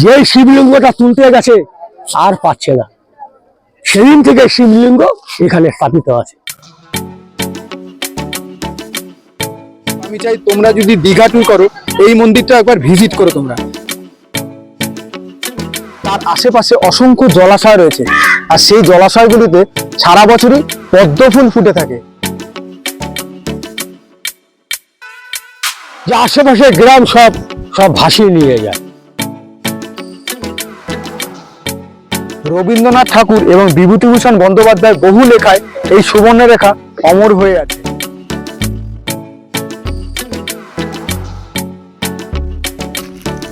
যেই শিবলিঙ্গটা তুলতে গেছে আর পাচ্ছে না। সেদিন থেকে শিবলিঙ্গ এখানে স্থাপিত আছে। আমি চাই তোমরা যদি দীঘা ট্যুর করো এই মন্দিরটা একবার ভিজিট করো তোমরা। তার আশেপাশে অসংখ্য জলাশয় রয়েছে আর সেই জলাশয়গুলিতে সারা বছরই পদ্ম ফুল ফুটে থাকে। যে আশেপাশে গ্রাম সব সব ভাসিয়ে নিয়ে যায়। রবীন্দ্রনাথ ঠাকুর এবং বিভূতিভূষণ বন্দ্যোপাধ্যায় বহু লেখায় এই সুবর্ণরেখা অমর হয়ে আছে।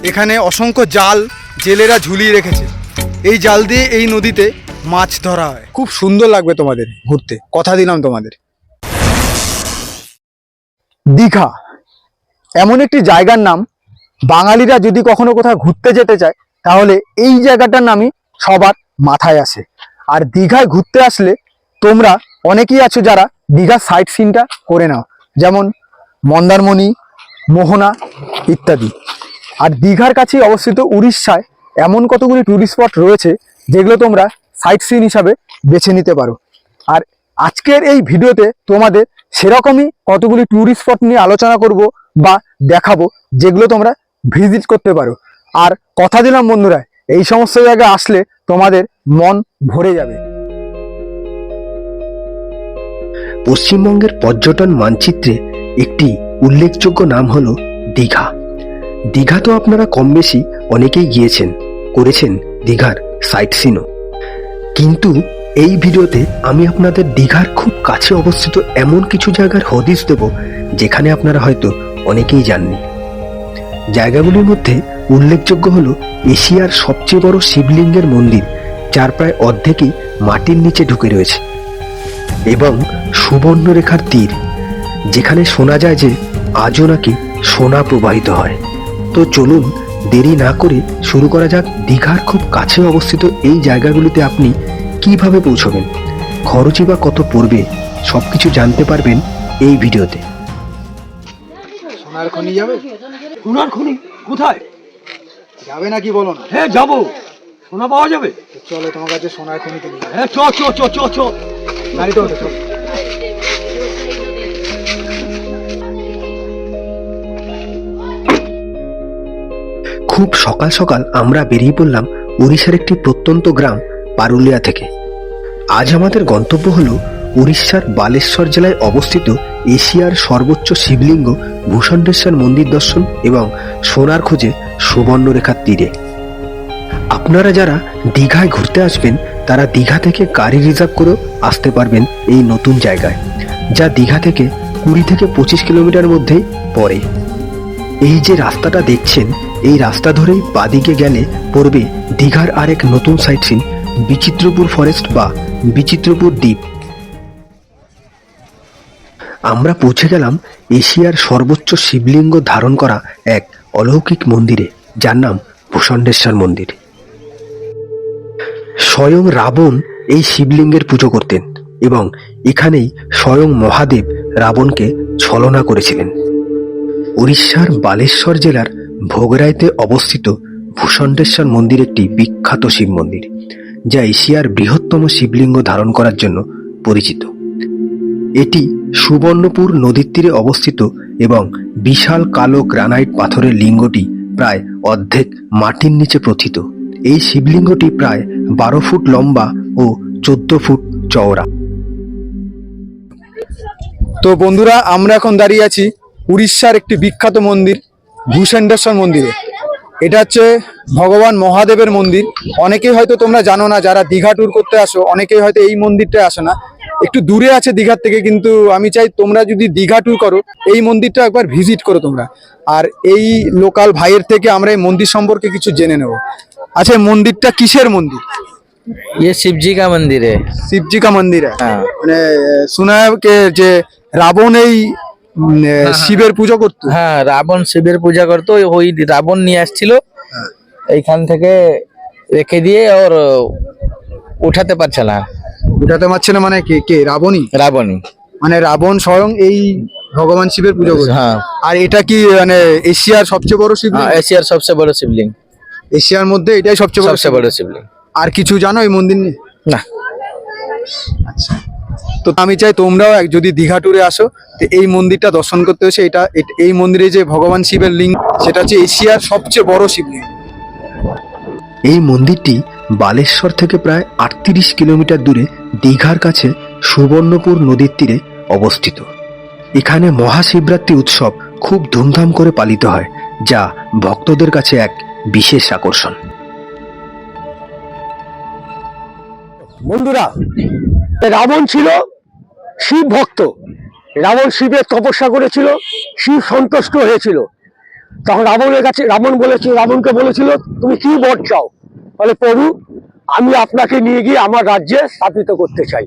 এখানে অসংখ্য জাল জেলেরা ঝুলিয়ে রেখেছে। এই জাল দিয়ে এই নদীতে মাছ ধরা হয়। খুব সুন্দর লাগবে তোমাদের ঘুরতে। কথা দিলাম তোমাদের। দীঘা। এমন একটি জায়গার নাম বাঙালিরা যদি কখনো কোথাও ঘুরতে যেতে চায় তাহলে এই জায়গাটার নামই সবার মাথায় আসে। আর দীঘায় ঘুরতে আসলে তোমরা অনেকেই আছো যারা দীঘার সাইট সিনটা করে নাও, যেমন মন্দারমণি, মোহনা ইত্যাদি। আর দীঘার কাছেই অবস্থিত উড়িষ্যায় এমন কতগুলি টুরিস্ট স্পট রয়েছে যেগুলো তোমরা সাইট সিন হিসাবে বেছে নিতে পারো। আর আজকের এই ভিডিওতে তোমাদের সেরকমই কতগুলি টুরিস্ট স্পট নিয়ে আলোচনা করব বা দেখাবো যেগুলো তোমরা ভিজিট করতে পারো। আর কথা দিলাম বন্ধুরা এই সমস্ত জায়গায় আসলে তোমাদের মন ভরে যাবে। পশ্চিমবঙ্গের পর্যটন মানচিত্রে একটি উল্লেখযোগ্য নাম হলো দীঘা। দীঘা তো আপনারা কম বেশি অনেকেই গিয়েছেন, করেছেন দীঘার সাইট সিনও কিন্তু এই ভিডিওতে আমি আপনাদের দীঘার খুব কাছে অবস্থিত এমন কিছু জায়গার হদিস দেব, যেখানে আপনারা হয়তো অনেকেই যাননি জায়গাগুলির মধ্যে উল্লেখযোগ্য হল এশিয়ার সবচেয়ে বড় শিবলিঙ্গের মন্দির, যার প্রায় অর্ধেকই মাটির নিচে ঢুকে রয়েছে, এবং সুবর্ণরেখার তীর, যেখানে শোনা যায় যে আজও নাকি সোনা প্রবাহিত হয়। তো চলুন দেরি না করে শুরু করা যাক দীঘার খুব কাছে অবস্থিত এই জায়গাগুলিতে আপনি কীভাবে পৌঁছবেন, খরচই বা কত পড়বে, সবকিছু জানতে পারবেন এই ভিডিওতে। সোনার খনি যাবে? সোনার খনি কোথায়? যাবে নাকি বলো না? হ্যাঁ যাব। সোনা পাওয়া যাবে? চলো তোমার কাছে সোনার খনি কিনে হ্যাঁ চ চ চ চ চ গাড়িতে ওঠো চলো। খুব সকাল সকাল আমরা বেরিয়ে পড়লাম উড়িষ্যার একটি প্রত্যন্ত গ্রাম পারুলিয়া থেকে। আজ আমাদের গন্তব্য হলো উড়িষ্যার বালেশ্বর জেলায় অবস্থিত এশিয়ার সর্বোচ্চ শিবলিঙ্গ ভূষণ্ডেশ্বর মন্দির দর্শন এবং সোনার খোঁজে সুবর্ণরেখার তীরে। আপনারা যারা দীঘায় ঘুরতে আসবেন, তারা দীঘা থেকে গাড়ি রিজার্ভ করেও আসতে পারবেন এই নতুন জায়গায়, যা দীঘা থেকে কুড়ি থেকে পঁচিশ কিলোমিটার মধ্যেই পড়ে। এই যে রাস্তাটা দেখছেন, এই রাস্তা ধরেই বাদিকে গেলে পড়বে দীঘার আরেক নতুন সাইট সিন বিচিত্রপুর ফরেস্ট বা বিচিত্রপুর দ্বীপ। আমরা পৌঁছে গেলাম এশিয়ার সর্বোচ্চ শিবলিঙ্গ ধারণ করা এক অলৌকিক মন্দিরে, যার নাম ভূষণ্ডেশ্বর মন্দির। স্বয়ং রাবণ এই শিবলিঙ্গের পুজো করতেন এবং এখানেই স্বয়ং মহাদেব রাবণকে ছলনা করেছিলেন। উড়িষ্যার বালেশ্বর জেলার ভোগরাইতে অবস্থিত ভূষণ্ডেশ্বর মন্দির একটি বিখ্যাত শিব মন্দির, যা এশিয়ার বৃহত্তম শিবলিঙ্গ ধারণ করার জন্য পরিচিত। এটি সুবর্ণপুর নদীর তীরে অবস্থিত এবং বিশাল কালো গ্রানাইট পাথরের লিঙ্গটি প্রায় অর্ধেক মাটির নিচে প্রথিত। এই শিবলিঙ্গটি প্রায় বারো ফুট লম্বা ও চোদ্দ ফুট চওড়া। তো বন্ধুরা, আমরা এখন দাঁড়িয়ে আছি উড়িষ্যার একটি বিখ্যাত মন্দির ভূষণ্ডেশ্বর মন্দিরে। এটা হচ্ছে ভগবান মহাদেবের মন্দির। অনেকেই হয়তো তোমরা জানো না, যারা দীঘা ট্যুর করতে আসো, অনেকেই হয়তো এই মন্দিরটা আসে না। একটু দূরে আছে দীঘার থেকে কিন্তু আমি চাই তোমরা যদি দীঘা ট্যুর করো এই মন্দিরটা একবার ভিজিট করো তোমরা আর এই লোকাল ভাইয়ের থেকে আমরা এই মন্দির সম্পর্কে কিছু জেনে নেব আচ্ছা এই মন্দিরটা কিসের মন্দির ये शिव जी का मंदिर है শিবজি কা মন্দির है हाँ মানে শোনা কে যে রাবণ এই উম, শিবের পুজো করতো হ্যাঁ রাবণ শিবের পূজা করতো ওই রাবণ নিয়ে আসছিল এইখান থেকে রেখে দিয়ে ওর উঠাতে পারছে না উঠাতে পারছে না মানে কে কে? রাবণই? রাবণ মানে রাবণ স্বয়ং এই ভগবান শিবের পুজো করছে। হ্যাঁ। আর এটা কি মানে এশিয়ার সবচেয়ে বড় শিব হ্যাঁ, এশিয়ার সবচেয়ে বড় শিবলিঙ্গ এশিয়ার মধ্যে এটাই সবচেয়ে বড় সবচেয়ে বড় শিবলিঙ্গ আর কিছু জানো এই মন্দির নিয়ে? না। তো আমি চাই তোমরাও এক- যদি দীঘা ট্যুরে আসো তো এই মন্দিরটা দর্শন করতে হচ্ছে এটা এই মন্দিরে যে ভগবান শিবের লিঙ্গ সেটা হচ্ছে এশিয়ার সবচেয়ে বড় শিবলিঙ্গ এই মন্দিরটি বালেশ্বর থেকে প্রায় আটত্রিশ কিলোমিটার দূরে দীঘার কাছে সুবর্ণপুর নদীর তীরে অবস্থিত। এখানে মহাশিবরাত্রি উৎসব খুব ধুমধাম করে পালিত হয়, যা ভক্তদের কাছে এক বিশেষ আকর্ষণ। বন্ধুরা, রাবণ ছিল শিব ভক্ত। রাবণ শিবের তপস্যা করেছিল, শিব সন্তুষ্ট হয়েছিল। তখন রাবণের কাছে, রাবণ বলেছিল রাবণকে বলেছিল, তুমি কি বর চাও? বলে প্রভু আমি আপনাকে নিয়ে গিয়ে আমার রাজ্যে স্থাপিত করতে চাই।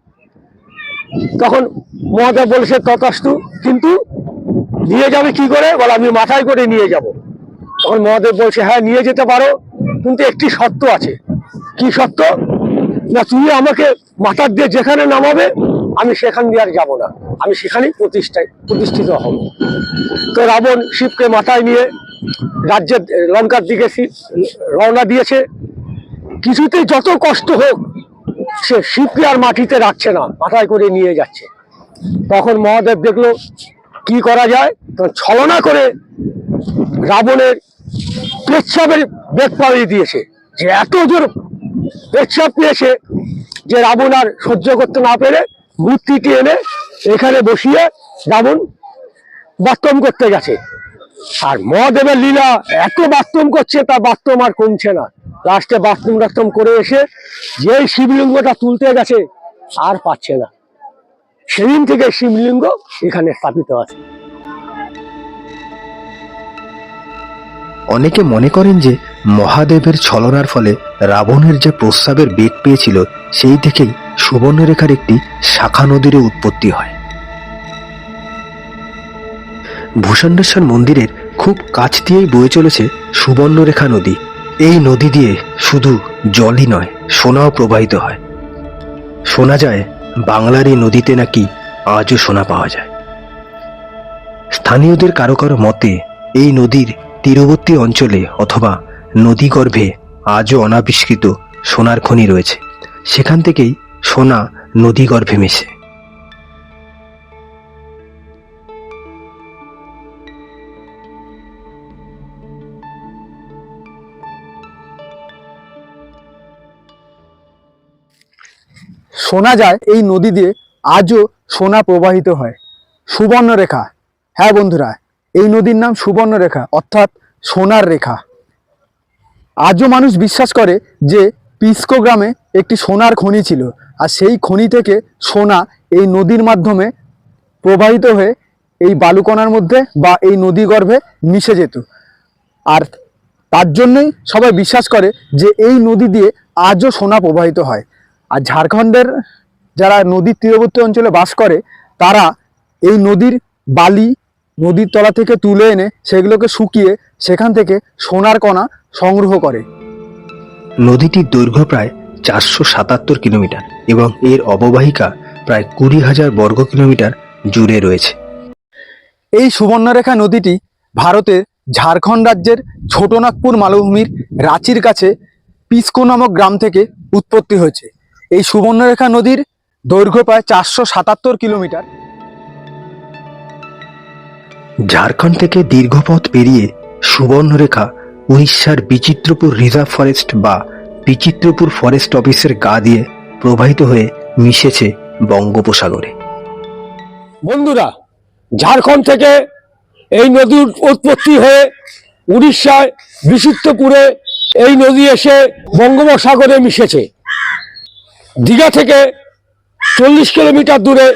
তখন মহাদেব বলেছে, তথাস্তু, কিন্তু নিয়ে যাবে কি করে? বলে, আমি মাথায় করে নিয়ে যাব। তখন মহাদেব বলছে হ্যাঁ নিয়ে যেতে পারো, কিন্তু একটি শর্ত আছে। কি শর্ত? না, তুমি আমাকে মাথার দিয়ে যেখানে নামাবে, আমি সেখান দিয়ে আর যাব না। আমি সেখানেই প্রতিষ্ঠায়, প্রতিষ্ঠিত হব। তো রাবণ শিবকে মাথায় নিয়ে রাজ্যের, লঙ্কার দিকে রওনা দিয়েছে। কিছুতেই যত কষ্ট হোক, সে শিবকে আর মাটিতে রাখছে না, মাথায় করে নিয়ে যাচ্ছে। তখন মহাদেব দেখল, কি করা যায়? তখন ছলনা করে রাবণের পেচ্ছাপের বেগ পাড়িয়ে দিয়েছে। যে এত জোর পেচ্ছাপ পেয়েছে যে রাবণ আর সহ্য করতে না পেরে মূর্তিটি এনে এখানে বসিয়ে রাবণ বাস্তম করতে গেছে। আর মহাদেবের লীলা এত বাস্তম করছে, তা বাস্তম আর কমছে না। লাস্টে বাথরুম টাথরুম করে এসে যেই শিবলিঙ্গটা তুলতে গেছে, আর পাচ্ছে না। সেদিন থেকে শিবলিঙ্গ এখানে স্থাপিত আছে। অনেকে মনে করেন যে মহাদেবের ছলনার ফলে রাবণের যে প্রস্রাবের বেগ পেয়েছিল, সেই থেকেই সুবর্ণরেখার একটি শাখা নদীর উৎপত্তি হয়। ভূষণ্ডেশ্বর মন্দিরের খুব কাছ দিয়েই বয়ে চলেছে সুবর্ণরেখা নদী। এই নদী দিয়ে শুধু জলই নয়, সোনাও প্রবাহিত হয়। শোনা যায়, বাংলার এই নদীতে নাকি আজও সোনা পাওয়া যায়। স্থানীয়দের কারও কারও মতে, এই নদীর তীরবর্তী অঞ্চলে অথবা নদীগর্ভে আজও অনাবিষ্কৃত সোনার খনি রয়েছে। সেখান থেকেই সোনা নদীগর্ভে মেশে। শোনা যায়, এই নদী দিয়ে আজও সোনা প্রবাহিত হয়। সুবর্ণরেখা। হ্যাঁ বন্ধুরা, এই নদীর নাম সুবর্ণরেখা, অর্থাৎ সোনার রেখা। আজও মানুষ বিশ্বাস করে যে পিসকো গ্রামে একটি সোনার খনি ছিল, আর সেই খনি থেকে সোনা এই নদীর মাধ্যমে প্রবাহিত হয়ে এই বালুকণার মধ্যে বা এই নদী গর্ভে মিশে যেত। আর তার জন্যই সবাই বিশ্বাস করে যে এই নদী দিয়ে আজও সোনা প্রবাহিত হয়। আর ঝাড়খণ্ডের যারা নদীর তীরবর্তী অঞ্চলে বাস করে তারা এই নদীর বালি নদীর তলা থেকে তুলে এনে সেগুলোকে শুকিয়ে সেখান থেকে সোনার কণা সংগ্রহ করে। নদীটির দৈর্ঘ্য প্রায় চারশো সাতাত্তর কিলোমিটার এবং এর অববাহিকা প্রায় কুড়ি হাজার বর্গ কিলোমিটার জুড়ে রয়েছে। এই সুবর্ণরেখা নদীটি ভারতের ঝাড়খণ্ড রাজ্যের ছোটনাগপুর মালভূমির রাঁচির কাছে পিসকো নামক গ্রাম থেকে উৎপত্তি হয়েছে। এই সুবর্ণরেখা নদীর দৈর্ঘ্য প্রায় চারশো সাতাত্তর কিলোমিটার। ঝাড়খণ্ড থেকে দীর্ঘ পথ পেরিয়ে সুবর্ণরেখা উড়িষ্যার বিচিত্রপুর রিজার্ভ ফরেস্ট বা বিচিত্রপুর ফরেস্ট অফিসের গা দিয়ে প্রবাহিত হয়ে মিশেছে বঙ্গোপসাগরে। বন্ধুরা ঝাড়খণ্ড থেকে এই নদীর উৎপত্তি হয়ে উড়িষ্যায় বিচিত্রপুরে এই নদী এসে বঙ্গোপসাগরে মিশেছে। দীঘা থেকে চল্লিশ কিলোমিটার দূরে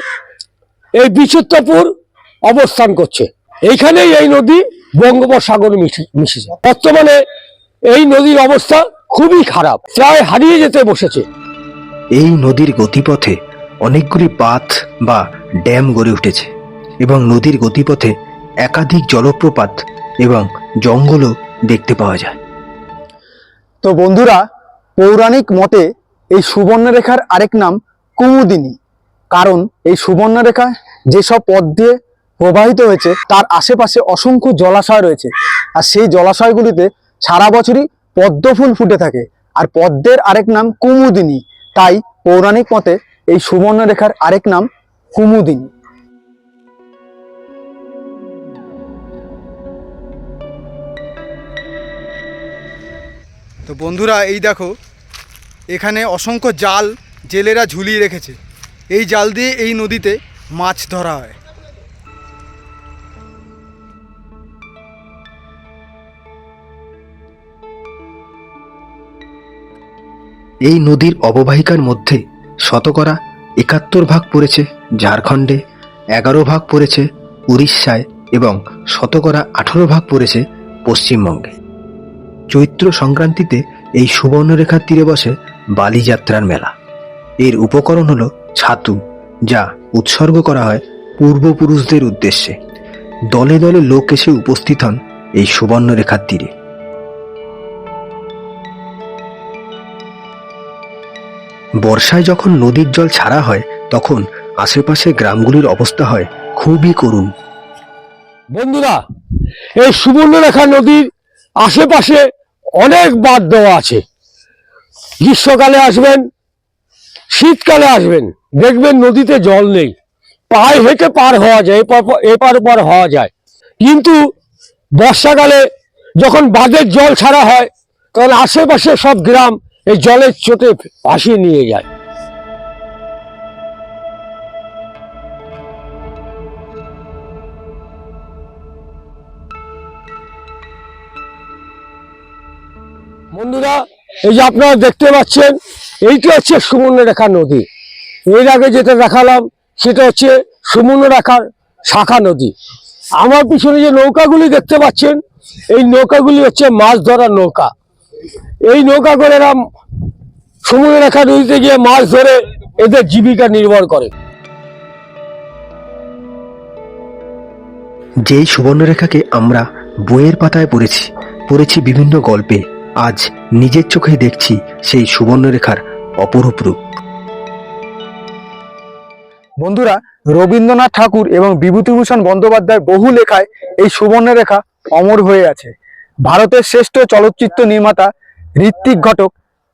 এই বিচিত্রপুর অবস্থান করছে। এইখানেই এই নদী বঙ্গোপসাগর মিশে- মিশেছে বর্তমানে এই নদীর অবস্থা খুবই খারাপ প্রায় হারিয়ে যেতে বসেছে। এই নদীর গতিপথে অনেকগুলি বাঁধ বা ড্যাম গড়ে উঠেছে এবং নদীর গতিপথে একাধিক জলপ্রপাত এবং জঙ্গলও দেখতে পাওয়া যায়। তো বন্ধুরা পৌরাণিক মতে এই সুবর্ণরেখার আরেক নাম কুমুদিনী। কারণ এই সুবর্ণরেখা যেসব পথ দিয়ে প্রবাহিত হয়েছে, তার আশেপাশে অসংখ্য জলাশয় রয়েছে। আর সেই জলাশয়গুলিতে সারা বছরই পদ্ম ফুল ফুটে থাকে। আর পদ্মের আরেক নাম কুমুদিনী। তাই পৌরাণিক মতে এই সুবর্ণরেখার আরেক নাম কুমুদিনী। তো বন্ধুরা, এই দেখো এখানে অসংখ্য জাল জেলেরা ঝুলিয়ে রেখেছে। এই জাল দিয়ে এই নদীতে মাছ ধরা হয়। এই নদীর অববাহিকার মধ্যে শতকরা একাত্তর ভাগ পড়েছে ঝাড়খণ্ডে, এগারো ভাগ পড়েছে উড়িষ্যায় এবং শতকরা আঠারো ভাগ পড়েছে পশ্চিমবঙ্গে। চৈত্র সংক্রান্তিতে এই সুবর্ণরেখার তীরে বসে বালিযাত্রার মেলা। এর উপকরণ হলো ছাতু, যা উৎসর্গ করা হয় পূর্বপুরুষদের উদ্দেশ্যে। দলে দলে লোক এসে উপস্থিত হন এই সুবর্ণরেখার তীরে। বর্ষায় যখন নদীর জল ছাড়া হয়, তখন আশেপাশে গ্রামগুলির অবস্থা হয় খুবই করুণ। বন্ধুরা, এই সুবর্ণরেখা নদীর আশেপাশে অনেক বাদ দেওয়া আছে। গ্রীষ্মকালে আসবেন, শীতকালে আসবেন। দেখবেন নদীতে জল নেই। পায়ে হেঁটে পার হওয়া যায়, এপার ওপার হওয়া যায়। কিন্তু বর্ষাকালে যখন বাঁধের জল ছাড়া হয়, তখন আশেপাশে সব গ্রাম এই জলের চোটে ভাসিয়ে নিয়ে যায়। বন্ধুরা এই যে আপনারা দেখতে পাচ্ছেন, এইটা হচ্ছে সুবর্ণরেখা নদী। এর আগে যেটা দেখালাম, সেটা হচ্ছে সুবর্ণরেখার শাখা নদী। আমার পিছনে যে নৌকাগুলি দেখতে পাচ্ছেন, এই নৌকাগুলি হচ্ছে মাছ ধরার নৌকা। এই নৌকা করে এরা সুবর্ণরেখা নদীতে গিয়ে মাছ ধরে এদের জীবিকা নির্ভর করে। যেই সুবর্ণরেখাকে আমরা বইয়ের পাতায় পড়েছি পড়েছি বিভিন্ন গল্পে। আজ নিজের চোখে দেখছি সেই সুবর্ণরেখার অপরূপ রূপ। বন্ধুরা রবীন্দ্রনাথ ঠাকুর এবং বিভূতিভূষণ বন্দ্যোপাধ্যায়ের বহু লেখায় এই সুবর্ণরেখা অমর হয়ে আছে। ভারতের শ্রেষ্ঠ চলচ্চিত্র নির্মাতা ঋত্বিক ঘটক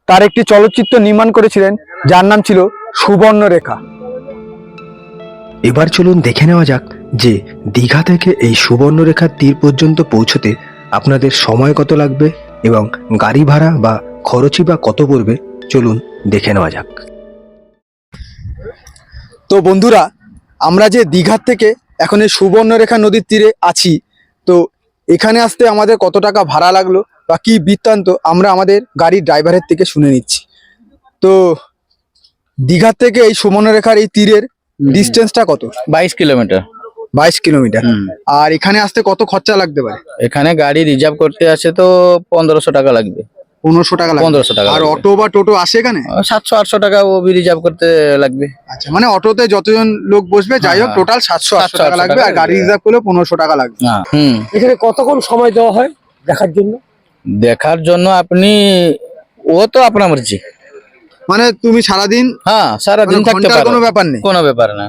তার একটি চলচ্চিত্র নির্মাণ করেছিলেন যার নাম ছিল সুবর্ণরেখা। এবার চলুন দেখে নেওয়া যাক যে দীঘা থেকে এই সুবর্ণরেখার তীর পর্যন্ত পৌঁছতে আপনাদের সময় কত লাগবে। এবং গাড়ি ভাড়া বা খরচই বা কত পড়বে চলুন দেখে নেওয়া যাক। তো বন্ধুরা আমরা যে দীঘার থেকে এখন এই সুবর্ণরেখা নদীর তীরে আছি তো এখানে আসতে আমাদের কত টাকা ভাড়া লাগল বা কি বৃত্তান্ত আমরা আমাদের গাড়ির ড্রাইভারের থেকে শুনে নিচ্ছি। তো দীঘার থেকে এই সুবর্ণরেখার এই তীরের ডিস্টেন্সটা কত? বাইশ কিলোমিটার। বাইশ কিলোমিটার। আর এখানে আসতে কত খরচা লাগতে পারে? এখানে গাড়ি রিজার্ভ করতে আসে তো পনেরোশো টাকা লাগবে। পনেরোশো টাকা পনেরোশো টাকা আর অটো বা টোটো আসে এখানে? সাতশো আটশো টাকা ও রিজার্ভ করতে লাগবে। আচ্ছা মানে অটোতে যতজন লোক বসবে যাই হোক হ্যাঁ। টোটাল সাতশো আটশো টাকা লাগবে আর গাড়ি রিজার্ভ করলে পনেরোশো টাকা লাগবে। হ্যাঁ হুম। এখানে কতক্ষণ সময় দেওয়া হয় দেখার জন্য? দেখার জন্য আপনি ও তো আপনার মর্জি। মানে তুমি সারাদিন হ্যাঁ সারাদিন মানে থাকতে পারো। কোনো ব্যাপার নেই। কোনো ব্যাপার না।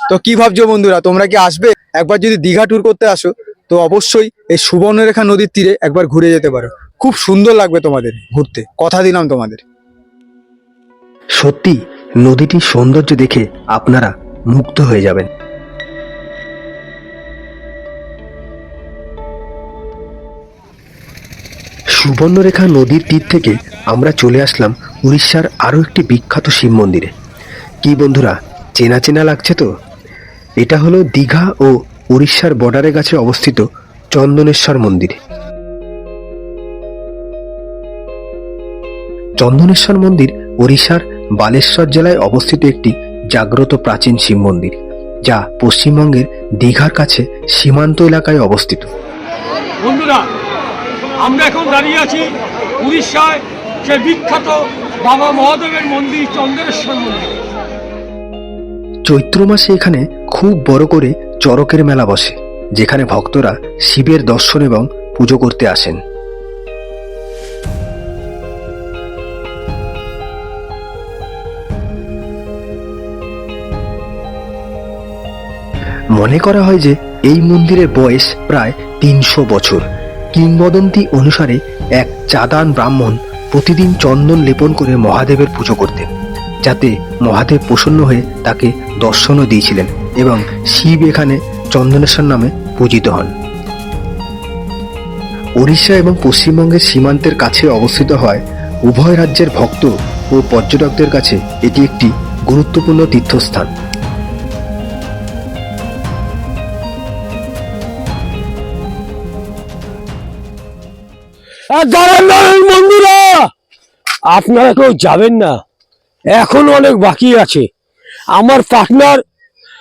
তো কি ভাবছ বন্ধুরা, তোমরা কি আসবে? একবার যদি দীঘা ট্যুর করতে আসো, তো অবশ্যই এই সুবর্ণরেখা নদীর তীরে একবার ঘুরে যেতে পারো। খুব সুন্দর লাগবে তোমাদের ঘুরতে, কথা দিলাম তোমাদের। সত্যি, নদীটির সৌন্দর্য দেখে আপনারা মুগ্ধ হয়ে যাবেন। সুবর্ণরেখা নদীর তীর থেকে আমরা চলে আসলাম উড়িষ্যার আরও একটি বিখ্যাত শিব মন্দিরে। কি বন্ধুরা চেনা চেনা লাগছে তো? এটা হলো দীঘা ও উড়িষ্যার বর্ডারের কাছে অবস্থিত চন্দনেশ্বর মন্দির। চন্দনেশ্বর মন্দির ওড়িশার বালেশ্বর জেলায় অবস্থিত একটি জাগ্রত প্রাচীন শিব মন্দির, যা পশ্চিমবঙ্গের দীঘার কাছে সীমান্ত এলাকায় অবস্থিত। বন্ধুরা, আমরা এখন দাঁড়িয়ে আছি উড়িষ্যায়, সে বিখ্যাত বাবা মহাদেবের মন্দির চন্দ্রেশ্বর মন্দির। চৈত্র মাসে এখানে খুব বড় করে চরকের মেলা বসে, যেখানে ভক্তরা শিবের দর্শন এবং পুজো করতে আসেন। মনে করা হয় যে এই মন্দিরের বয়স প্রায় তিনশো বছর। কিংবদন্তি অনুসারে এক চাদান ব্রাহ্মণ প্রতিদিন চন্দন লেপন করে মহাদেবের পুজো করতেন। যাতে মহাদেব প্রসন্ন হয়ে তাকে দর্শনও দিয়েছিলেন এবং শিব এখানে চন্দনেশ্বর নামে পূজিত হন। ওড়িশা এবং পশ্চিমবঙ্গের সীমান্তের কাছে অবস্থিত হয় উভয় রাজ্যের ভক্ত ও পর্যটকদের কাছে এটি একটি গুরুত্বপূর্ণ তীর্থস্থান। আপনারা কেউ যাবেন না। এখনও অনেক বাকি আছে। আমার পার্টনার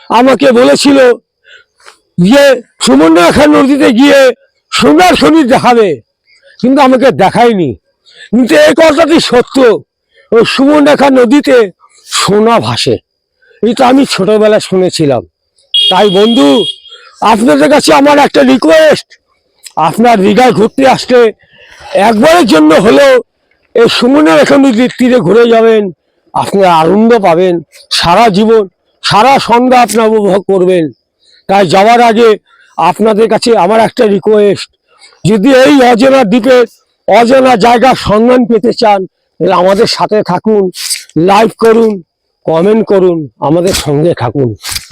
আমাকে বলেছিল যে সুমন্ডরেখা নদীতে গিয়ে সোনার শনি দেখাবে। কিন্তু আমাকে দেখায়নি। কিন্তু এই কথাটি সত্য। ওই সুমনরেখা নদীতে সোনা ভাসে। এটা আমি ছোটবেলায় শুনেছিলাম। তাই বন্ধু, আপনাদের কাছে আমার একটা রিকোয়েস্ট আপনার দীঘায় ঘুরতে আসতে একবারের জন্য হলেও এই সুমনের নদীর তীরে ঘুরে যাবেন। আপনার আনন্দ পাবেন, সারা জীবন, সারা সন্ধ্যা আপনার উপভোগ করবেন। তাই যাওয়ার আগে আপনাদের কাছে আমার একটা রিকোয়েস্ট যদি এই অজানা দ্বীপের অজানা জায়গার সন্ধান পেতে চান, তাহলে আমাদের সাথে থাকুন লাইক করুন কমেন্ট করুন, আমাদের সঙ্গে থাকুন।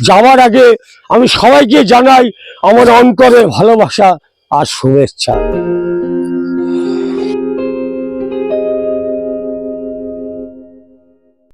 যাওয়ার আগে আমি সবাইকে জানাই আমার অন্তরের ভালোবাসা আর শুভেচ্ছা।